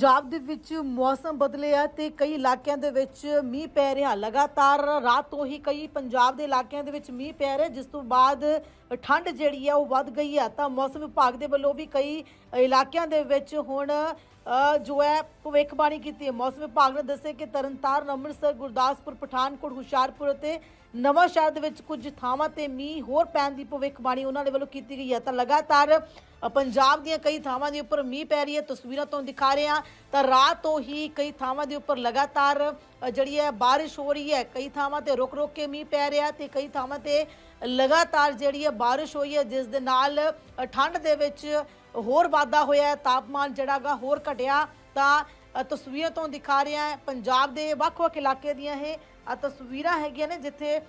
ਪੰਜਾਬ ਦੇ ਵਿੱਚ ਮੌਸਮ ਬਦਲਿਆ ਤੇ ਕਈ ਇਲਾਕਿਆਂ ਦੇ ਵਿੱਚ ਮੀਂਹ ਪੈ ਰਿਹਾ। ਲਗਾਤਾਰ ਰਾਤ ਤੋਂ ਹੀ ਕਈ ਪੰਜਾਬ ਦੇ ਇਲਾਕਿਆਂ ਦੇ ਵਿੱਚ ਮੀਂਹ ਪੈ ਰਿਹਾ, ਜਿਸ ਤੋਂ ਬਾਅਦ ਠੰਡ ਜਿਹੜੀ ਹੈ ਉਹ ਵੱਧ ਗਈ ਹੈ ਤਾਂ ਮੌਸਮ ਵਿਭਾਗ ਦੇ ਵੱਲੋਂ ਵੀ ਕਈ ਇਲਾਕਿਆਂ ਦੇ ਵਿੱਚ ਹੁਣ ਜੋ ਹੈ ਭਵਿੱਖਬਾਣੀ ਕੀਤੀ ਹੈ। ਮੌਸਮ ਵਿਭਾਗ ਨੇ ਦੱਸਿਆ ਕਿ ਤਰਨਤਾਰਨ, ਅੰਮ੍ਰਿਤਸਰ, ਗੁਰਦਾਸਪੁਰ, ਪਠਾਨਕੋਟ, ਹੁਸ਼ਿਆਰਪੁਰ ਅਤੇ ਨਵਾਂ ਸ਼ਹਿਰ ਦੇ ਵਿੱਚ ਕੁਝ ਥਾਵਾਂ ਤੇ ਮੀਂਹ ਹੋਰ ਪੈਣ ਦੀ ਭਵਿੱਖਬਾਣੀ ਉਹਨਾਂ ਦੇ ਵੱਲੋਂ ਕੀਤੀ ਗਈ ਹੈ। ਤਾਂ ਲਗਾਤਾਰ ਪੰਜਾਬ ਦੀਆਂ ਕਈ ਥਾਵਾਂ ਦੇ ਉੱਪਰ ਮੀਂਹ ਪੈ ਰਹੀ ਹੈ। ਤਸਵੀਰਾਂ ਤੋਂ ਦਿਖਾ ਰਹੇ ਹਾਂ। ਤਾਂ ਰਾਤ ਤੋਂ ਹੀ ਕਈ ਥਾਵਾਂ ਦੇ ਉੱਪਰ ਲਗਾਤਾਰ ਜਿਹੜੀ ਹੈ ਬਾਰਿਸ਼ ਹੋ ਰਹੀ ਹੈ। ਕਈ ਥਾਵਾਂ ਤੇ ਰੁਕ ਰੁਕ ਕੇ ਮੀਂਹ ਪੈ ਰਿਹਾ ਤੇ ਕਈ ਥਾਵਾਂ ਤੇ ਲਗਾਤਾਰ ਜਿਹੜੀ ਹੈ ਬਾਰਿਸ਼ ਹੋਈ ਹੈ, ਜਿਸ ਦੇ ਨਾਲ ਠੰਡ ਦੇ ਵਿੱਚ ਹੋਰ ਵਾਧਾ ਹੋਇਆ ਹੈ, ਤਾਪਮਾਨ ਜਿਹੜਾਗਾ ਹੋਰ ਘਟਿਆ। ਤਾਂ ਤਸਵੀਰਾਂ ਤੋਂ ਦਿਖਾ ਰਿਹਾ ਹੈ, ਪੰਜਾਬ ਦੇ ਵੱਖ-ਵੱਖ ਇਲਾਕੇ ਦੀਆਂ ਇਹ ਤਸਵੀਰਾਂ ਹੈਗੀਆਂ ਨੇ, ਜਿੱਥੇ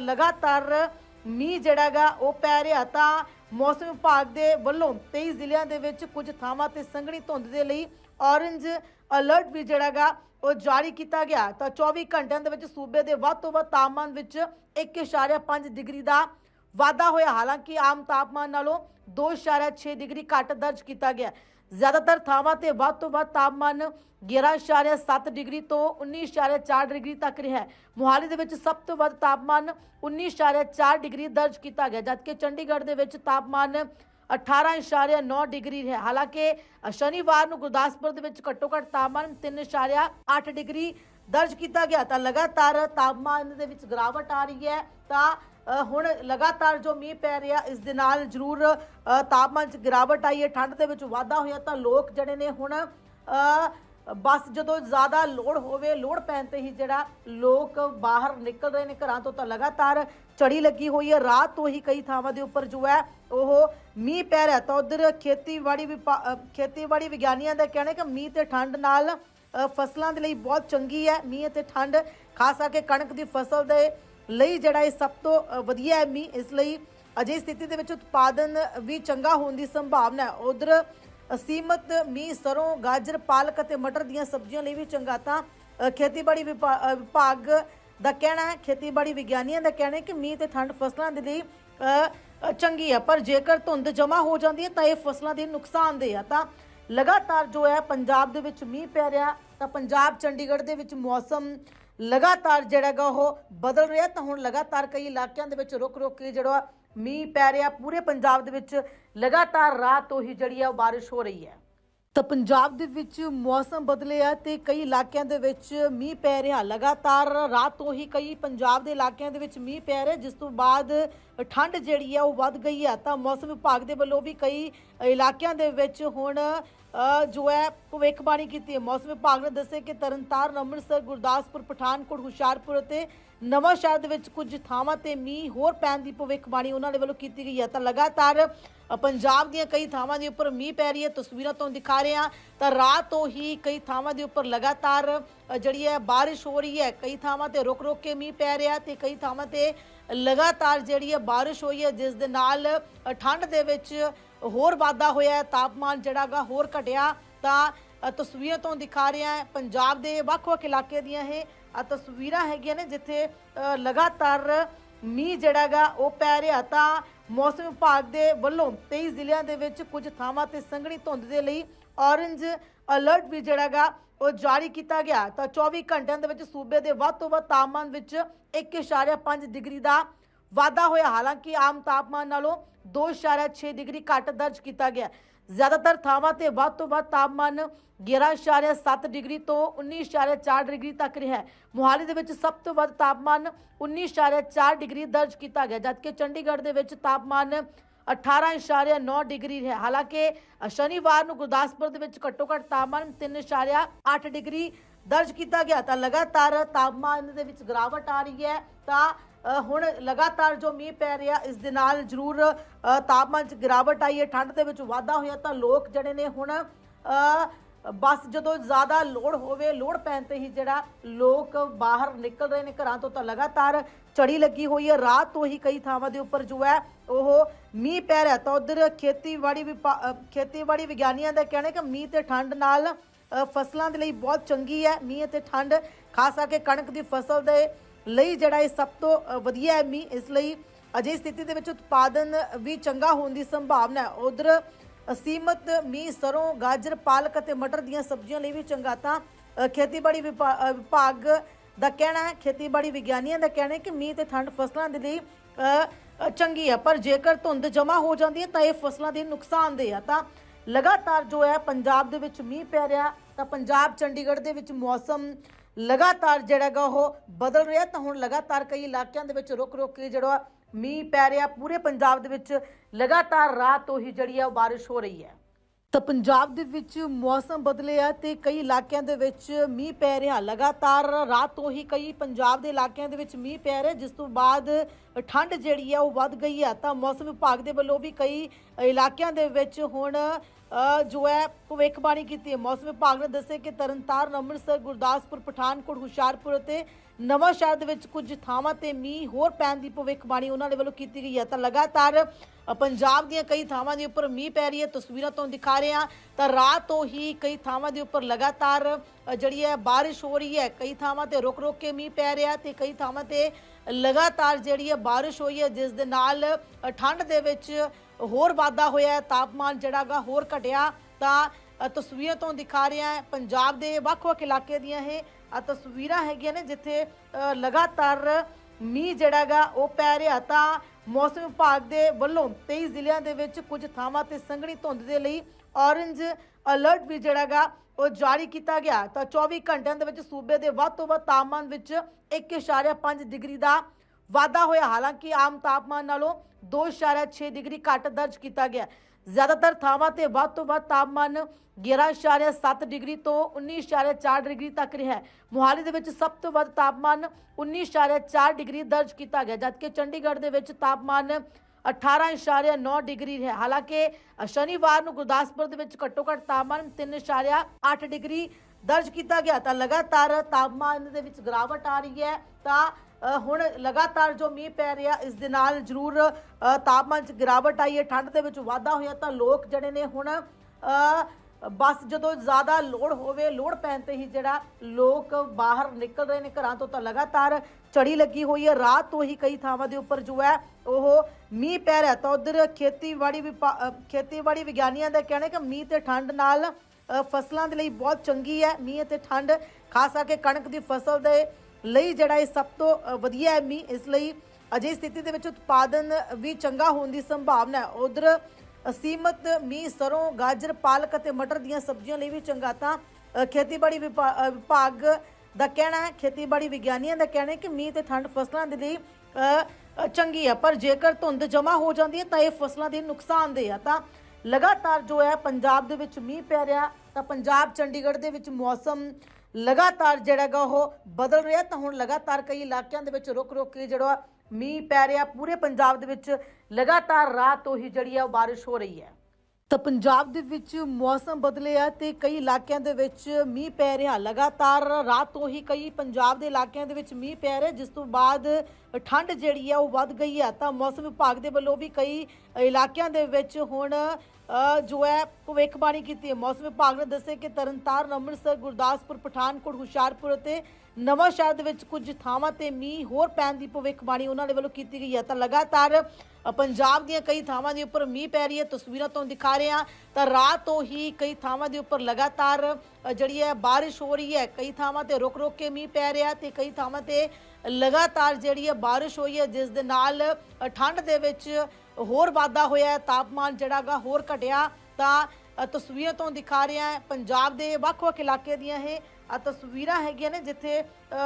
ਲਗਾਤਾਰ ਮੀਂਹ ਜਿਹੜਾਗਾ ਉਹ ਪੈ ਰਿਹਾ। ਤਾਂ, ਮੌਸਮ ਵਿਭਾਗ ਦੇ ਵੱਲੋਂ 23 ਜ਼ਿਲ੍ਹਿਆਂ ਦੇ ਵਿੱਚ ਕੁਝ ਥਾਵਾਂ ਤੇ ਸੰਘਣੀ ਧੁੰਦ ਦੇ ਲਈ ਔਰੇਂਜ ਅਲਰਟ ਵੀ ਜਿਹੜਾਗਾ ਉਹ ਜਾਰੀ ਕੀਤਾ ਗਿਆ। ਤਾਂ 24 ਘੰਟਿਆਂ ਦੇ ਵਿੱਚ ਸੂਬੇ ਦੇ ਵੱਧ ਤੋਂ ਵੱਧ ਤਾਪਮਾਨ ਵਿੱਚ 1.5 ਡਿਗਰੀ ਦਾ ਵਾਧਾ ਹੋਇਆ। ਹਾਲਾਂਕਿ ਆਮ ਤਾਪਮਾਨ ਨਾਲੋਂ 2.6 ਡਿਗਰੀ ਘੱਟ ਦਰਜ ਕੀਤਾ ਗਿਆ। ਜ਼ਿਆਦਾਤਰ ਥਾਵਾਂ ਤੇ ਵੱਧ ਤੋਂ ਵੱਧ ਤਾਪਮਾਨ 11.7 ਡਿਗਰੀ ਤੋਂ 19.4 ਡਿਗਰੀ ਤੱਕ ਰਿਹਾ ਹੈ। ਮੁਹਾਲੀ ਦੇ ਵਿੱਚ ਸਭ ਤੋਂ ਵੱਧ ਤਾਪਮਾਨ 19.4 ਡਿਗਰੀ ਦਰਜ ਕੀਤਾ ਗਿਆ, ਜਦਕਿ ਚੰਡੀਗੜ੍ਹ ਦੇ ਵਿੱਚ ਤਾਪਮਾਨ 18.9 ਡਿਗਰੀ ਹੈ। ਹਾਲਾਂਕਿ ਸ਼ਨੀਵਾਰ ਨੂੰ ਗੁਰਦਾਸਪੁਰ ਦੇ ਵਿੱਚ ਘੱਟੋ ਘੱਟ ਤਾਪਮਾਨ 3.8 ਡਿਗਰੀ ਦਰਜ ਕੀਤਾ ਗਿਆ। ਤਾਂ ਲਗਾਤਾਰ ਤਾਪਮਾਨ ਦੇ ਵਿੱਚ ਗਿਰਾਵਟ ਆ ਰਹੀ ਹੈ। ਤਾਂ ਹੁਣ ਲਗਾਤਾਰ ਜੋ ਮੀਂਹ ਪੈ ਰਿਹਾ, ਇਸ ਦੇ ਨਾਲ ਜ਼ਰੂਰ ਤਾਪਮਾਨ 'ਚ ਗਿਰਾਵਟ ਆਈ ਹੈ। ਠੰਡ ਦੇ ਵਿੱਚ ਵਾਧਾ ਹੋਇਆ ਤਾਂ ਲੋਕ ਜਿਹੜੇ ਨੇ ਹੁਣ ਬਸ ਜਦੋਂ ਜ਼ਿਆਦਾ ਲੋੜ ਹੋਵੇ, ਲੋੜ ਪੈਣ ਤੇ ਹੀ ਜਿਹੜਾ ਲੋਕ ਬਾਹਰ ਨਿਕਲ ਰਹੇ ਨੇ ਘਰਾਂ ਤੋਂ ਤਾਂ ਲਗਾਤਾਰ ਚੜੀ ਲੱਗੀ ਹੋਈ ਹੈ। ਰਾਤ ਤੋਂ ਹੀ ਕਈ ਥਾਵਾਂ ਦੇ ਉੱਪਰ ਜੋ ਹੈ, ਉਹ ਮੀਂਹ ਪੈ ਰਿਹਾ ਤਾਂ ਉਧਰ ਖੇਤੀਬਾੜੀ ਵਿਭਾ- ਖੇਤੀਬਾੜੀ ਵਿਗਿਆਨੀਆਂ ਦਾ ਕਹਿਣਾ ਹੈ ਕਿ ਮੀਂਹ ਤੇ ਠੰਡ ਨਾਲ ਫਸਲਾਂ ਦੇ ਲਈ ਬਹੁਤ ਚੰਗੀ ਹੈ। ਮੀਂਹ ਤੇ ਠੰਡ, ਖਾਸ ਕਰਕੇ ਕਣਕ ਦੀ ਫਸਲ ਦੇ ਲਈ ਜਿਹੜਾ ਇਹ ਸਭ ਤੋਂ ਵਧੀਆ ਹੈ ਮੀਂਹ। ਇਸ ਲਈ ਅਜੇ ਸਥਿਤੀ ਦੇ ਵਿੱਚ ਉਤਪਾਦਨ ਵੀ ਚੰਗਾ ਹੋਣ ਦੀ ਸੰਭਾਵਨਾ ਹੈ। ਉਧਰ ਅਸੀਮਤ ਮੀਂਹ, ਸਰੋਂ, ਗਾਜਰ, ਪਾਲਕ ਅਤੇ ਮਟਰ ਦੀਆਂ ਸਬਜ਼ੀਆਂ ਲਈ ਵੀ ਚੰਗਾ ਤਾਂ ਖੇਤੀਬਾੜੀ ਵਿਭਾ- ਵਿਭਾਗ ਦਾ ਕਹਿਣਾ ਹੈ, ਖੇਤੀਬਾੜੀ ਵਿਗਿਆਨੀਆਂ ਦਾ ਕਹਿਣਾ ਹੈ ਕਿ ਮੀਂਹ ਤੇ ਠੰਡ ਫਸਲਾਂ ਦੇ ਲਈ ਚੰਗੀ ਹੈ, ਪਰ ਜੇਕਰ ਧੁੰਦ ਜਮਾ ਹੋ ਜਾਂਦੀ ਹੈ ਤਾਂ ਇਹ ਫਸਲਾਂ ਦੇ ਨੁਕਸਾਨਦੇਹ ਆ। ਤਾਂ ਲਗਾਤਾਰ ਜੋ ਹੈ, ਪੰਜਾਬ ਦੇ ਵਿੱਚ ਮੀਂਹ ਪੈ ਰਿਹਾ, ਤਾਂ ਪੰਜਾਬ, ਚੰਡੀਗੜ੍ਹ ਦੇ ਵਿੱਚ ਮੌਸਮ ਲਗਾਤਾਰ ਜਿਹੜਾ ਹੈਗਾ ਉਹ ਬਦਲ ਰਿਹਾ ਤਾਂ ਹੁਣ ਲਗਾਤਾਰ ਕਈ ਇਲਾਕਿਆਂ ਦੇ ਵਿੱਚ ਰੁਕ ਰੁਕ ਕੇ ਜਿਹੜਾ ਮੀਂਹ ਪੈ ਰਿਹਾ, ਪੂਰੇ ਪੰਜਾਬ ਦੇ ਵਿੱਚ ਲਗਾਤਾਰ ਰਾਤ ਤੋਂ ਹੀ ਜਿਹੜੀ ਆ ਉਹ ਬਾਰਿਸ਼ ਹੋ ਰਹੀ ਹੈ। ਤਾਂ ਪੰਜਾਬ ਦੇ ਵਿੱਚ ਮੌਸਮ ਬਦਲਿਆ ਤੇ ਕਈ ਇਲਾਕਿਆਂ ਦੇ ਵਿੱਚ ਮੀਂਹ ਪੈ ਰਿਹਾ। ਲਗਾਤਾਰ ਰਾਤ ਤੋਂ ਹੀ ਕਈ ਪੰਜਾਬ ਦੇ ਇਲਾਕਿਆਂ ਦੇ ਵਿੱਚ ਮੀਂਹ ਪੈ ਰਿਹਾ, ਜਿਸ ਤੋਂ ਬਾਅਦ ਠੰਡ ਜਿਹੜੀ ਹੈ ਉਹ ਵੱਧ ਗਈ ਹੈ ਤਾਂ ਮੌਸਮ ਵਿਭਾਗ ਦੇ ਵੱਲੋਂ ਵੀ ਕਈ ਇਲਾਕਿਆਂ ਦੇ ਵਿੱਚ ਹੁਣ ਜੋ ਹੈ, ਭਵਿੱਖਬਾਣੀ ਕੀਤੀ ਹੈ। ਮੌਸਮ ਵਿਭਾਗ ਨੇ ਦੱਸਿਆ ਕਿ ਤਰਨਤਾਰਨ, ਅੰਮ੍ਰਿਤਸਰ, ਗੁਰਦਾਸਪੁਰ, ਪਠਾਨਕੋਟ, ਹੁਸ਼ਿਆਰਪੁਰ ਅਤੇ ਨਵਾਂ ਸ਼ਹਿਰ ਦੇ ਵਿੱਚ ਕੁਝ ਥਾਵਾਂ ਤੇ ਮੀਂਹ ਹੋਰ ਪੈਣ ਦੀ ਭਵਿੱਖਬਾਣੀ ਉਹਨਾਂ ਦੇ ਵੱਲੋਂ ਕੀਤੀ ਗਈ ਹੈ। ਤਾਂ ਲਗਾਤਾਰ ਪੰਜਾਬ ਦੀਆਂ ਕਈ ਥਾਵਾਂ ਦੇ ਉੱਪਰ ਮੀਂਹ ਪੈ ਰਹੀ ਹੈ। ਤਸਵੀਰਾਂ ਤੋਂ ਦਿਖਾ ਰਹੇ ਹਾਂ। ਤਾਂ ਰਾਤ ਤੋਂ ਹੀ ਕਈ ਥਾਵਾਂ ਦੇ ਉੱਪਰ ਲਗਾਤਾਰ ਜਿਹੜੀ ਹੈ ਬਾਰਿਸ਼ ਹੋ ਰਹੀ ਹੈ। ਕਈ ਥਾਵਾਂ ਤੇ ਰੁਕ ਰੁਕ ਕੇ ਮੀਂਹ ਪੈ ਰਿਹਾ ਤੇ ਕਈ ਥਾਵਾਂ ਤੇ ਲਗਾਤਾਰ ਜਿਹੜੀ ਹੈ ਬਾਰਿਸ਼ ਹੋਈ ਹੈ, ਜਿਸ ਦੇ ਨਾਲ ਠੰਡ ਦੇ ਵਿੱਚ ਹੋਰ ਵਾਧਾ ਹੋਇਆ ਹੈ। ਤਾਪਮਾਨ ਜਿਹੜਾਗਾ ਹੋਰ ਘਟਿਆ। ਤਾਂ ਤਸਵੀਰਾਂ ਤੋਂ ਦਿਖਾ ਰਿਹਾ ਹੈ। ਪੰਜਾਬ ਦੇ ਵੱਖ-ਵੱਖ ਇਲਾਕੇ ਦੀਆਂ ਇਹ ਆ ਤਸਵੀਰਾਂ ਹੈਗੀਆਂ ਨੇ ਜਿੱਥੇ ਅ, ਲਗਾਤਾਰ ਮੀਂਹ ਜਿਹੜਾਗਾ ਉਹ ਪੈ ਰਿਹਾ ਤਾਂ ਮੌਸਮ ਵਿਭਾਗ ਦੇ ਵੱਲੋਂ 23 ਜ਼ਿਲ੍ਹਿਆਂ ਦੇ ਵਿੱਚ ਕੁਝ ਥਾਵਾਂ ਤੇ ਸੰਘਣੀ ਧੁੰਦ ਦੇ ਲਈ ਔਰੰਜ ਅਲਰਟ ਵੀ ਜਿਹੜਾਗਾ ਉਹ ਜਾਰੀ ਕੀਤਾ ਗਿਆ। ਤਾਂ 24 ਘੰਟਿਆਂ ਦੇ ਵਿੱਚ ਸੂਬੇ ਦੇ ਵੱਧ ਤੋਂ ਵੱਧ ਤਾਪਮਾਨ ਵਿੱਚ 1.5 ਡਿਗਰੀ ਦਾ ਵਾਧਾ ਹੋਇਆ। ਹਾਲਾਂਕਿ ਆਮ ਤਾਪਮਾਨ ਨਾਲੋਂ 2.6 ਡਿਗਰੀ ਘੱਟ ਦਰਜ ਕੀਤਾ ਗਿਆ। ਜ਼ਿਆਦਾਤਰ ਥਾਵਾਂ ਤੇ ਵੱਧ ਤੋਂ ਵੱਧ ਤਾਪਮਾਨ 11.7 ਡਿਗਰੀ ਤੋਂ 19.4 ਡਿਗਰੀ ਤੱਕ ਰਿਹਾ ਹੈ। ਮੁਹਾਲੀ ਦੇ ਵਿੱਚ ਸਭ ਤੋਂ ਵੱਧ ਤਾਪਮਾਨ 19.4 ਡਿਗਰੀ ਦਰਜ ਕੀਤਾ ਗਿਆ, ਜਦਕਿ ਚੰਡੀਗੜ੍ਹ ਦੇ ਵਿੱਚ ਤਾਪਮਾਨ 18.9 ਡਿਗਰੀ ਰਿਹਾ ਹਾਲਾਂਕਿ ਸ਼ਨੀਵਾਰ ਨੂੰ ਗੁਰਦਾਸਪੁਰ ਦੇ ਵਿੱਚ ਘੱਟੋ ਘੱਟ ਤਾਪਮਾਨ 3.8 ਡਿਗਰੀ ਦਰਜ ਕੀਤਾ ਗਿਆ ਤਾਂ ਲਗਾਤਾਰ ਤਾਪਮਾਨ ਦੇ ਵਿੱਚ ਗਿਰਾਵਟ ਆ ਰਹੀ ਹੈ ਤਾਂ ਹੁਣ ਲਗਾਤਾਰ ਜੋ ਮੀਂਹ ਪੈ ਰਿਹਾ ਇਸ ਦੇ ਨਾਲ ਜ਼ਰੂਰ ਤਾਪਮਾਨ 'ਚ ਗਿਰਾਵਟ ਆਈ ਹੈ ਠੰਡ ਦੇ ਵਿੱਚ ਵਾਧਾ ਹੋਇਆ ਤਾਂ ਲੋਕ ਜਿਹੜੇ ਨੇ ਹੁਣ ਅ, ਬਸ ਜਦੋਂ ਜ਼ਿਆਦਾ ਲੋੜ ਹੋਵੇ ਲੋੜ ਪੈਣ ਤੇ ਹੀ ਜਿਹੜਾ ਲੋਕ ਬਾਹਰ ਨਿਕਲ ਰਹੇ ਨੇ ਘਰਾਂ ਤੋਂ ਤਾਂ ਲਗਾਤਾਰ ਚੜੀ ਲੱਗੀ ਹੋਈ ਹੈ। ਰਾਤ ਤੋਂ ਹੀ ਕਈ ਥਾਵਾਂ ਦੇ ਉੱਪਰ ਜੋ ਹੈ ਉਹ ਮੀਂਹ ਪੈ ਰਿਹਾ ਤਾਂ ਉਧਰ ਖੇਤੀਬਾੜੀ ਵਿਭਾ- ਖੇਤੀਬਾੜੀ ਵਿਗਿਆਨੀਆਂ ਦਾ ਕਹਿਣਾ ਕਿ ਮੀਂਹ ਤੇ ਠੰਡ ਨਾਲ ਫਸਲਾਂ ਦੇ ਲਈ ਬਹੁਤ ਚੰਗੀ ਹੈ, ਮੀਂਹ ਅਤੇ ਠੰਡ, ਖਾਸ ਕਰਕੇ ਕਣਕ ਦੀ ਫਸਲ ਦੇ ਲਈ ਜਿਹੜਾ ਇਹ ਸਭ ਤੋਂ ਵਧੀਆ ਹੈ ਮੀਂਹ। ਇਸ ਲਈ ਅਜੇ ਸਥਿਤੀ ਦੇ ਵਿੱਚ ਉਤਪਾਦਨ ਵੀ ਚੰਗਾ ਹੋਣ ਦੀ ਸੰਭਾਵਨਾ ਹੈ। ਉਧਰ ਅਸੀਮਤ ਮੀਂਹ, ਸਰੋਂ, ਗਾਜਰ, ਪਾਲਕ ਅਤੇ ਮਟਰ ਦੀਆਂ ਸਬਜ਼ੀਆਂ ਲਈ ਵੀ ਚੰਗਾ ਤਾਂ ਖੇਤੀਬਾੜੀ ਵਿਭਾ- ਵਿਭਾਗ ਦਾ ਕਹਿਣਾ ਹੈ। ਖੇਤੀਬਾੜੀ ਵਿਗਿਆਨੀਆਂ ਦਾ ਕਹਿਣਾ ਹੈ ਕਿ ਮੀਂਹ ਤੇ ਠੰਡ ਫਸਲਾਂ ਦੇ ਲਈ ਚੰਗੀ ਹੈ। ਪਰ ਜੇਕਰ ਧੁੰਦ ਜਮਾ ਹੋ ਜਾਂਦੀ ਹੈ ਤਾਂ ਇਹ ਫਸਲਾਂ ਦੇ ਨੁਕਸਾਨਦੇਹ ਆ। ਤਾਂ ਲਗਾਤਾਰ ਜੋ ਹੈ ਪੰਜਾਬ ਦੇ ਵਿੱਚ ਮੀਂਹ ਪੈ ਰਿਹਾ, ਤਾਂ ਪੰਜਾਬ ਚੰਡੀਗੜ੍ਹ ਦੇ ਵਿੱਚ ਮੌਸਮ ਲਗਾਤਾਰ ਜਿਹੜਾ ਹੈਗਾ ਉਹ ਬਦਲ ਰਿਹਾ, ਤਾਂ ਹੁਣ ਲਗਾਤਾਰ ਕਈ ਇਲਾਕਿਆਂ ਦੇ ਵਿੱਚ ਰੁਕ ਰੁਕ ਕੇ ਜਿਹੜਾ ਮੀਂਹ ਪੈ ਰਿਹਾ, ਪੂਰੇ ਪੰਜਾਬ ਦੇ ਵਿੱਚ ਲਗਾਤਾਰ ਰਾਤ ਤੋਂ ਹੀ ਜਿਹੜੀ ਆ ਉਹ ਬਾਰਿਸ਼ ਹੋ ਰਹੀ ਹੈ। ਤਾਂ ਪੰਜਾਬ ਦੇ ਵਿੱਚ ਮੌਸਮ ਬਦਲਿਆ ਤੇ ਕਈ ਇਲਾਕਿਆਂ ਦੇ ਵਿੱਚ ਮੀਂਹ ਪੈ ਰਿਹਾ, ਲਗਾਤਾਰ ਰਾਤ ਤੋਂ ਹੀ ਕਈ ਪੰਜਾਬ ਦੇ ਇਲਾਕਿਆਂ ਦੇ ਵਿੱਚ ਮੀਂਹ ਪੈ ਰਿਹਾ, ਜਿਸ ਤੋਂ ਬਾਅਦ ਠੰਡ ਜਿਹੜੀ ਹੈ ਉਹ ਵੱਧ ਗਈ ਹੈ ਤਾਂ ਮੌਸਮ ਵਿਭਾਗ ਦੇ ਵੱਲੋਂ ਵੀ ਕਈ ਇਲਾਕਿਆਂ ਦੇ ਵਿੱਚ ਹੁਣ ਜੋ ਹੈ ਭਵਿੱਖਬਾਣੀ ਕੀਤੀ ਹੈ। ਮੌਸਮ ਵਿਭਾਗ ਨੇ ਦੱਸਿਆ ਕਿ ਤਰਨਤਾਰਨ, ਅੰਮ੍ਰਿਤਸਰ, ਗੁਰਦਾਸਪੁਰ, ਪਠਾਨਕੋਟ, ਹੁਸ਼ਿਆਰਪੁਰ ਅਤੇ ਨਵਾਂ ਸ਼ਹਿਰ ਦੇ ਵਿੱਚ ਕੁਝ ਥਾਵਾਂ ਤੇ ਮੀਂਹ ਹੋਰ ਪੈਣ ਦੀ ਭਵਿੱਖਬਾਣੀ ਉਹਨਾਂ ਦੇ ਵੱਲੋਂ ਕੀਤੀ ਗਈ ਹੈ। ਤਾਂ ਲਗਾਤਾਰ ਪੰਜਾਬ ਦੀਆਂ ਕਈ ਥਾਵਾਂ ਦੇ ਉੱਪਰ ਮੀਂਹ ਪੈ ਰਹੀ ਹੈ। ਤਸਵੀਰਾਂ ਤੋਂ ਦਿਖਾ ਰਹੇ ਹਾਂ। ਤਾਂ ਰਾਤ ਤੋਂ ਹੀ ਕਈ ਥਾਵਾਂ ਦੇ ਉੱਪਰ ਲਗਾਤਾਰ ਜਿਹੜੀ ਹੈ ਬਾਰਿਸ਼ ਹੋ ਰਹੀ ਹੈ। ਕਈ ਥਾਵਾਂ ਤੇ ਰੁਕ ਰੁਕ ਕੇ ਮੀਂਹ ਪੈ ਰਿਹਾ ਤੇ ਕਈ ਥਾਵਾਂ ਤੇ ਲਗਾਤਾਰ ਜਿਹੜੀ ਹੈ ਬਾਰਿਸ਼ ਹੋਈ ਹੈ, ਜਿਸ ਦੇ ਨਾਲ ਠੰਡ ਦੇ ਵਿੱਚ ਹੋਰ ਵਾਧਾ ਹੋਇਆ ਹੈ, ਤਾਪਮਾਨ ਜਿਹੜਾਗਾ ਹੋਰ ਘਟਿਆ। ਤਾਂ ਤਸਵੀਰਾਂ ਤੋਂ ਦਿਖਾ ਰਿਹਾ ਹਾਂ, ਪੰਜਾਬ ਦੇ ਵੱਖ-ਵੱਖ ਇਲਾਕੇ ਦੀਆਂ ਇਹ ਤਸਵੀਰਾਂ ਹੈਗੀਆਂ ਨੇ, ਜਿੱਥੇ ਲਗਾਤਾਰ ਮੀਂਹ ਜਿਹੜਾਗਾ ਉਹ ਪੈ ਰਿਹਾ। ਤਾਂ ਮੌਸਮ ਵਿਭਾਗ ਦੇ ਵੱਲੋਂ 23 ਜ਼ਿਲ੍ਹਿਆਂ ਦੇ ਵਿੱਚ ਕੁਝ ਥਾਵਾਂ ਤੇ ਸੰਘਣੀ ਧੁੰਦ ਦੇ ਲਈ ਔਰੰਜ ਅਲਰਟ ਵੀ ਜਿਹੜਾਗਾ ਉਹ ਜਾਰੀ ਕੀਤਾ ਗਿਆ। ਤਾਂ 24 ਘੰਟਿਆਂ ਦੇ ਵਿੱਚ ਸੂਬੇ ਦੇ ਵੱਧ ਤੋਂ ਵੱਧ ਤਾਪਮਾਨ ਵਿੱਚ 1.5 ਡਿਗਰੀ ਦਾ ਵਾਧਾ ਹੋਇਆ। ਹਾਲਾਂਕਿ ਆਮ ਤਾਪਮਾਨ ਨਾਲੋਂ 2.6 ਡਿਗਰੀ ਘੱਟ ਦਰਜ ਕੀਤਾ ਗਿਆ। ਜ਼ਿਆਦਾਤਰ ਥਾਵਾਂ ਤੇ ਵੱਧ ਤੋਂ ਵੱਧ ਤਾਪਮਾਨ 11.7 ਡਿਗਰੀ ਤੋਂ 19.4 ਡਿਗਰੀ ਤੱਕ ਰਿਹਾ ਹੈ। ਮੁਹਾਲੀ ਦੇ ਵਿੱਚ ਸਭ ਤੋਂ ਵੱਧ ਤਾਪਮਾਨ 19.4 ਡਿਗਰੀ ਦਰਜ ਕੀਤਾ ਗਿਆ, ਜਦਕਿ ਚੰਡੀਗੜ੍ਹ ਦੇ ਵਿੱਚ ਤਾਪਮਾਨ 18.9 ਡਿਗਰੀ ਰਿਹਾ ਹਾਲਾਂਕਿ ਸ਼ਨੀਵਾਰ ਨੂੰ ਗੁਰਦਾਸਪੁਰ ਦੇ ਵਿੱਚ ਘੱਟੋ ਘੱਟ ਤਾਪਮਾਨ 3.8 ਡਿਗਰੀ ਦਰਜ ਕੀਤਾ ਗਿਆ। ਤਾਂ ਲਗਾਤਾਰ ਤਾਪਮਾਨ ਦੇ ਵਿੱਚ ਗਿਰਾਵਟ ਆ ਰਹੀ ਹੈ, ਤਾਂ ਹੁਣ ਲਗਾਤਾਰ ਜੋ ਮੀਂਹ ਪੈ ਰਿਹਾ, ਇਸ ਦੇ ਨਾਲ ਜ਼ਰੂਰ ਤਾਪਮਾਨ 'ਚ ਗਿਰਾਵਟ ਆਈ ਹੈ, ਠੰਡ ਦੇ ਵਿੱਚ ਵਾਧਾ ਹੋਇਆ ਤਾਂ ਲੋਕ ਜਿਹੜੇ ਨੇ ਹੁਣ ਬਸ ਜਦੋਂ ਜ਼ਿਆਦਾ ਲੋੜ ਹੋਵੇ, ਲੋੜ ਪੈਣ ਤੇ ਹੀ ਜਿਹੜਾ ਲੋਕ ਬਾਹਰ ਨਿਕਲ ਰਹੇ ਨੇ ਘਰਾਂ ਤੋਂ ਤਾਂ ਲਗਾਤਾਰ ਚੜੀ ਲੱਗੀ ਹੋਈ ਹੈ। ਰਾਤ ਤੋਂ ਹੀ ਕਈ ਥਾਵਾਂ ਦੇ ਉੱਪਰ ਜੋ ਹੈ, ਉਹ ਮੀਂਹ ਪੈ ਰਿਹਾ ਤਾਂ ਉਧਰ ਖੇਤੀਬਾੜੀ ਵਿਭਾ- ਖੇਤੀਬਾੜੀ ਵਿਗਿਆਨੀਆਂ ਦਾ ਕਹਿਣਾ ਕਿ ਮੀਂਹ ਤੇ ਠੰਡ ਨਾਲ ਫਸਲਾਂ ਦੇ ਲਈ ਬਹੁਤ ਚੰਗੀ ਹੈ। ਮੀਂਹ ਅਤੇ ਠੰਡ, ਖਾਸ ਕਰਕੇ ਕਣਕ ਦੀ ਫਸਲ ਦੇ ਲਈ ਜਿਹੜਾ ਇਹ ਸਭ ਤੋਂ ਵਧੀਆ ਹੈ ਮੀਂਹ, ਇਸ ਲਈ ਅਜੇ ਸਥਿਤੀ ਦੇ ਵਿੱਚ ਉਤਪਾਦਨ ਵੀ ਚੰਗਾ ਹੋਣ ਦੀ ਸੰਭਾਵਨਾ ਹੈ। ਉਧਰ ਅਸੀਮਤ ਮੀਂਹ, ਸਰੋਂ, ਗਾਜਰ, ਪਾਲਕ ਅਤੇ ਮਟਰ ਦੀਆਂ ਸਬਜ਼ੀਆਂ ਲਈ ਵੀ ਚੰਗਾ ਤਾਂ ਖੇਤੀਬਾੜੀ ਵਿਭਾ- ਵਿਭਾਗ ਦਾ ਕਹਿਣਾ ਹੈ। ਖੇਤੀਬਾੜੀ ਵਿਗਿਆਨੀਆਂ ਦਾ ਕਹਿਣਾ ਹੈ ਕਿ ਮੀਂਹ ਤੇ ਠੰਡ ਫਸਲਾਂ ਦੇ ਲਈ ਚੰਗੀ ਹੈ, ਪਰ ਜੇਕਰ ਧੁੰਦ ਜਮਾ ਹੋ ਜਾਂਦੀ ਹੈ ਤਾਂ ਇਹ ਫਸਲਾਂ ਦੇ ਨੁਕਸਾਨਦੇਹ ਆ। ਤਾਂ ਲਗਾਤਾਰ ਜੋ ਹੈ, ਪੰਜਾਬ ਦੇ ਵਿੱਚ ਮੀਂਹ ਪੈ ਰਿਹਾ, ਤਾਂ ਪੰਜਾਬ, ਚੰਡੀਗੜ੍ਹ ਦੇ ਵਿੱਚ ਮੌਸਮ ਲਗਾਤਾਰ ਜਿਹੜਾ ਹੈਗਾ ਉਹ ਬਦਲ ਰਿਹਾ ਤਾਂ ਹੁਣ ਲਗਾਤਾਰ ਕਈ ਇਲਾਕਿਆਂ ਦੇ ਵਿੱਚ ਰੁਕ ਰੁਕ ਕੇ ਜਿਹੜਾ ਮੀਂਹ ਪੈ ਰਿਹਾ, ਪੂਰੇ ਪੰਜਾਬ ਦੇ ਵਿੱਚ ਲਗਾਤਾਰ ਰਾਤ ਤੋਂ ਹੀ ਜਿਹੜੀ ਆ ਉਹ ਬਾਰਿਸ਼ ਹੋ ਰਹੀ ਹੈ। ਤਾਂ ਪੰਜਾਬ ਦੇ ਵਿੱਚ ਮੌਸਮ ਬਦਲਿਆ ਤੇ ਕਈ ਇਲਾਕਿਆਂ ਦੇ ਵਿੱਚ ਮੀਂਹ ਪੈ ਰਿਹਾ। ਲਗਾਤਾਰ ਰਾਤ ਤੋਂ ਹੀ ਕਈ ਪੰਜਾਬ ਦੇ ਇਲਾਕਿਆਂ ਦੇ ਵਿੱਚ ਮੀਂਹ ਪੈ ਰਿਹਾ, ਜਿਸ ਤੋਂ ਬਾਅਦ ਠੰਡ ਜਿਹੜੀ ਹੈ ਉਹ ਵੱਧ ਗਈ ਹੈ ਤਾਂ ਮੌਸਮ ਵਿਭਾਗ ਦੇ ਵੱਲੋਂ ਵੀ ਕਈ ਇਲਾਕਿਆਂ ਦੇ ਵਿੱਚ ਹੁਣ ਜੋ ਹੈ, ਭਵਿੱਖਬਾਣੀ ਕੀਤੀ ਹੈ। ਮੌਸਮ ਵਿਭਾਗ ਨੇ ਦੱਸਿਆ ਕਿ ਤਰਨਤਾਰਨ, ਅੰਮ੍ਰਿਤਸਰ, ਗੁਰਦਾਸਪੁਰ, ਪਠਾਨਕੋਟ, ਹੁਸ਼ਿਆਰਪੁਰ ਅਤੇ ਨਵਾਂ ਸ਼ਹਿਰ ਦੇ ਵਿੱਚ ਕੁਝ ਥਾਵਾਂ ਤੇ ਮੀਂਹ ਹੋਰ ਪੈਣ ਦੀ ਭਵਿੱਖਬਾਣੀ ਉਹਨਾਂ ਦੇ ਵੱਲੋਂ ਕੀਤੀ ਗਈ ਹੈ। ਤਾਂ ਲਗਾਤਾਰ ਪੰਜਾਬ ਦੀਆਂ ਕਈ ਥਾਵਾਂ ਦੇ ਉੱਪਰ ਮੀਂਹ ਪੈ ਰਹੀ ਹੈ। ਤਸਵੀਰਾਂ ਤੋਂ ਦਿਖਾ ਰਹੇ ਹਾਂ। ਤਾਂ ਰਾਤ ਤੋਂ ਹੀ ਕਈ ਥਾਵਾਂ ਦੇ ਉੱਪਰ ਲਗਾਤਾਰ ਜਿਹੜੀ ਹੈ ਬਾਰਿਸ਼ ਹੋ ਰਹੀ ਹੈ। ਕਈ ਥਾਵਾਂ ਤੇ ਰੁਕ ਰੁਕ ਕੇ ਮੀਂਹ ਪੈ ਰਿਹਾ ਤੇ ਕਈ ਥਾਵਾਂ ਤੇ ਲਗਾਤਾਰ ਜਿਹੜੀ ਹੈ ਬਾਰਿਸ਼ ਹੋਈ ਹੈ, ਜਿਸ ਦੇ ਨਾਲ ਠੰਡ ਦੇ ਵਿੱਚ ਹੋਰ ਵਾਧਾ ਹੋਇਆ ਹੈ। ਤਾਪਮਾਨ ਜਿਹੜਾਗਾ ਹੋਰ ਘਟਿਆ। ਤਾਂ ਤਸਵੀਰਾਂ ਤੋਂ ਦਿਖਾ ਰਿਹਾ ਹਾਂ। ਪੰਜਾਬ ਦੇ ਵੱਖ-ਵੱਖ ਇਲਾਕੇ ਦੀਆਂ ਇਹ ਤਸਵੀਰਾਂ ਹੈਗੀਆਂ ਨੇ, ਜਿੱਥੇ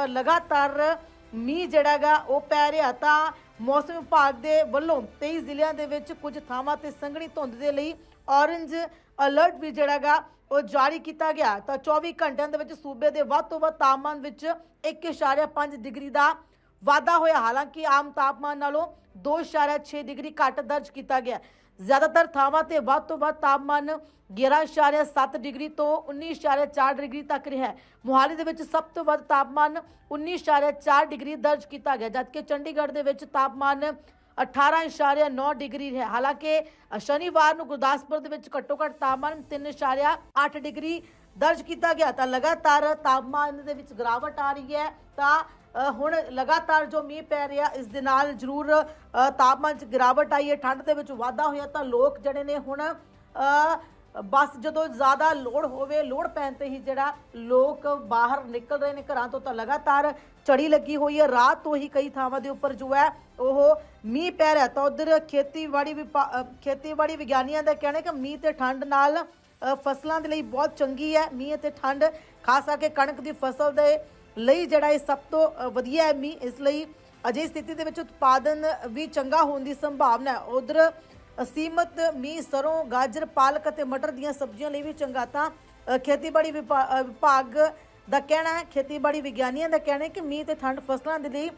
ਲਗਾਤਾਰ ਮੀਂਹ ਜਿਹੜਾਗਾ ਉਹ ਪੈ ਰਿਹਾ। ਤਾਂ ਮੌਸਮ ਵਿਭਾਗ ਦੇ ਵੱਲੋਂ 23 ਜ਼ਿਲ੍ਹਿਆਂ ਦੇ ਵਿੱਚ ਕੁਝ ਥਾਵਾਂ ਤੇ ਸੰਘਣੀ ਧੁੰਦ ਦੇ ਲਈ ਔਰੇਂਜ ਅਲਰਟ ਵੀ ਜਿਹੜਾਗਾ ਉਹ ਜਾਰੀ ਕੀਤਾ ਗਿਆ। ਤਾਂ 24 ਘੰਟਿਆਂ ਦੇ ਵਿੱਚ ਸੂਬੇ ਦੇ ਵੱਧ ਤੋਂ ਵੱਧ ਤਾਪਮਾਨ ਵਿੱਚ 1.5 ਡਿਗਰੀ ਦਾ ਵਾਧਾ ਹੋਇਆ। ਹਾਲਾਂਕਿ ਆਮ ਤਾਪਮਾਨ ਨਾਲੋਂ 2.6 ਡਿਗਰੀ ਘੱਟ ਦਰਜ ਕੀਤਾ ਗਿਆ। ਜ਼ਿਆਦਾਤਰ ਥਾਵਾਂ ਤੇ ਵੱਧ ਤੋਂ ਵੱਧ ਤਾਪਮਾਨ 11.7 ਡਿਗਰੀ ਤੋਂ 19.4 ਡਿਗਰੀ ਤੱਕ ਰਿਹਾ ਹੈ। ਮੁਹਾਲੀ ਦੇ ਵਿੱਚ ਸਭ ਤੋਂ ਵੱਧ ਤਾਪਮਾਨ 19.4 ਡਿਗਰੀ ਦਰਜ ਕੀਤਾ ਗਿਆ, ਜਦਕਿ ਚੰਡੀਗੜ੍ਹ ਦੇ ਵਿੱਚ ਤਾਪਮਾਨ 18.9 ਡਿਗਰੀ ਹੈ ਹਾਲਾਂਕਿ, ਸ਼ਨੀਵਾਰ ਨੂੰ ਗੁਰਦਾਸਪੁਰ ਦੇ ਵਿੱਚ ਘੱਟੋ ਘੱਟ ਤਾਪਮਾਨ 3.8 ਡਿਗਰੀ ਦਰਜ ਕੀਤਾ ਗਿਆ। ਤਾਂ ਲਗਾਤਾਰ ਤਾਪਮਾਨ ਦੇ ਵਿੱਚ ਗਿਰਾਵਟ ਆ ਰਹੀ ਹੈ। ਤਾਂ ਹੁਣ ਲਗਾਤਾਰ ਜੋ ਮੀਂਹ ਪੈ ਰਿਹਾ, ਇਸ ਦੇ ਨਾਲ ਜ਼ਰੂਰ ਤਾਪਮਾਨ 'ਚ ਗਿਰਾਵਟ ਆਈ ਹੈ। ਠੰਡ ਦੇ ਵਿੱਚ ਵਾਧਾ ਹੋਇਆ ਤਾਂ ਲੋਕ ਜਿਹੜੇ ਨੇ ਹੁਣ ਬਸ ਜਦੋਂ ਜ਼ਿਆਦਾ ਲੋੜ ਹੋਵੇ, ਲੋੜ ਪੈਣ ਤੇ ਹੀ ਜਿਹੜਾ ਲੋਕ ਬਾਹਰ ਨਿਕਲ ਰਹੇ ਨੇ ਘਰਾਂ ਤੋਂ ਤਾਂ ਲਗਾਤਾਰ ਚੜੀ ਲੱਗੀ ਹੋਈ ਹੈ। ਰਾਤ ਤੋਂ ਹੀ ਕਈ ਥਾਵਾਂ ਦੇ ਉੱਪਰ ਜੋ ਹੈ, ਉਹ ਮੀਂਹ ਪੈ ਰਿਹਾ ਤਾਂ ਉਧਰ ਖੇਤੀਬਾੜੀ ਵਿਭਾ- ਖੇਤੀਬਾੜੀ ਵਿਗਿਆਨੀਆਂ ਦਾ ਕਹਿਣਾ ਹੈ ਕਿ ਮੀਂਹ ਤੇ ਠੰਡ ਨਾਲ ਫਸਲਾਂ ਦੇ ਲਈ ਬਹੁਤ ਚੰਗੀ ਹੈ। ਮੀਂਹ ਅਤੇ ਠੰਡ, ਖਾਸ ਕਰਕੇ ਕਣਕ ਦੀ ਫਸਲ ਦੇ ਲਈ ਜਿਹੜਾ ਇਹ ਸਭ ਤੋਂ ਵਧੀਆ ਹੈ ਮੀਂਹ। ਇਸ ਲਈ ਅਜਿਹੀ ਸਥਿਤੀ ਦੇ ਵਿੱਚ ਉਤਪਾਦਨ ਵੀ ਚੰਗਾ ਹੋਣ ਦੀ ਸੰਭਾਵਨਾ ਹੈ। ਉਧਰ ਅਸੀਮਤ ਮੀਂਹ, ਸਰੋਂ, ਗਾਜਰ, ਪਾਲਕ ਅਤੇ ਮਟਰ ਦੀਆਂ ਸਬਜ਼ੀਆਂ ਲਈ ਵੀ ਚੰਗਾ ਤਾਂ ਖੇਤੀਬਾੜੀ ਵਿਭਾ- ਵਿਭਾਗ ਦਾ ਕਹਿਣਾ ਹੈ, ਖੇਤੀਬਾੜੀ ਵਿਗਿਆਨੀਆਂ ਦਾ ਕਹਿਣਾ ਹੈ ਕਿ ਮੀਂਹ ਤੇ ਠੰਡ ਫਸਲਾਂ ਦੇ ਲਈ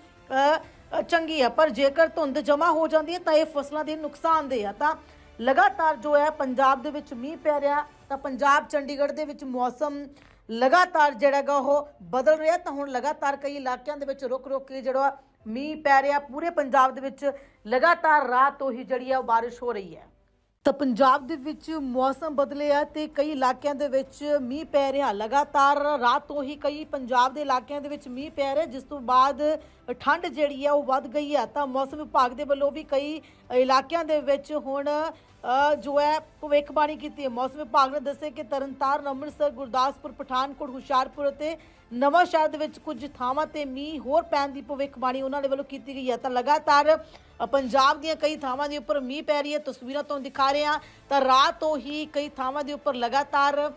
ਚੰਗੀ ਹੈ, ਪਰ ਜੇਕਰ ਧੁੰਦ ਜਮਾ ਹੋ ਜਾਂਦੀ ਹੈ ਤਾਂ ਇਹ ਫਸਲਾਂ ਦੇ ਨੁਕਸਾਨਦੇਹ ਆ। ਤਾਂ ਲਗਾਤਾਰ ਜੋ ਹੈ, ਪੰਜਾਬ ਦੇ ਵਿੱਚ ਮੀਂਹ ਪੈ ਰਿਹਾ, ਤਾਂ ਪੰਜਾਬ ਚੰਡੀਗੜ੍ਹ ਦੇ ਵਿੱਚ ਮੌਸਮ ਲਗਾਤਾਰ ਜਿਹੜਾ ਗਾ ਉਹ ਬਦਲ ਰਿਹਾ, ਤਾਂ ਹੁਣ ਲਗਾਤਾਰ ਕਈ ਇਲਾਕਿਆਂ ਦੇ ਵਿੱਚ ਰੁਕ ਰੁਕ ਕੇ ਜਿਹੜਾ ਮੀਂਹ ਪੈ ਰਿਹਾ, ਪੂਰੇ ਪੰਜਾਬ ਦੇ ਵਿੱਚ ਲਗਾਤਾਰ ਰਾਤ ਤੋਂ ਹੀ ਜਿਹੜੀ ਆ ਉਹ ਬਾਰਿਸ਼ ਹੋ ਰਹੀ ਹੈ। ਤਾਂ ਪੰਜਾਬ ਦੇ ਵਿੱਚ ਮੌਸਮ ਬਦਲਿਆ ਤੇ ਕਈ ਇਲਾਕਿਆਂ ਦੇ ਵਿੱਚ ਮੀਂਹ ਪੈ ਰਿਹਾ। ਲਗਾਤਾਰ ਰਾਤ ਤੋਂ ਹੀ ਕਈ ਪੰਜਾਬ ਦੇ ਇਲਾਕਿਆਂ ਦੇ ਵਿੱਚ ਮੀਂਹ ਪੈ ਰਿਹਾ, ਜਿਸ ਤੋਂ ਬਾਅਦ ਠੰਡ ਜਿਹੜੀ ਹੈ ਉਹ ਵੱਧ ਗਈ ਹੈ ਤਾਂ ਮੌਸਮ ਵਿਭਾਗ ਦੇ ਵੱਲੋਂ ਵੀ ਕਈ ਇਲਾਕਿਆਂ ਦੇ ਵਿੱਚ ਹੁਣ ਜੋ ਹੈ, ਭਵਿੱਖਬਾਣੀ ਕੀਤੀ ਹੈ। ਮੌਸਮ ਵਿਭਾਗ ਨੇ ਦੱਸਿਆ ਕਿ ਤਰਨਤਾਰਨ, ਅੰਮ੍ਰਿਤਸਰ, ਗੁਰਦਾਸਪੁਰ, ਪਠਾਨਕੋਟ, ਹੁਸ਼ਿਆਰਪੁਰ ਅਤੇ ਨਵਾਂ ਸ਼ਹਿਰ ਦੇ ਵਿੱਚ ਕੁਝ ਥਾਵਾਂ ਤੇ ਮੀਂਹ ਹੋਰ ਪੈਣ ਦੀ ਭਵਿੱਖਬਾਣੀ ਉਹਨਾਂ ਦੇ ਵੱਲੋਂ ਕੀਤੀ ਗਈ ਹੈ। ਤਾਂ ਲਗਾਤਾਰ ਪੰਜਾਬ ਦੀਆਂ ਕਈ ਥਾਵਾਂ ਦੇ ਉੱਪਰ ਮੀਂਹ ਪੈ ਰਹੀ ਹੈ। ਤਸਵੀਰਾਂ ਤੋਂ ਦਿਖਾ ਰਹੇ ਹਾਂ। ਤਾਂ ਰਾਤ ਤੋਂ ਹੀ ਕਈ ਥਾਵਾਂ ਦੇ ਉੱਪਰ ਲਗਾਤਾਰ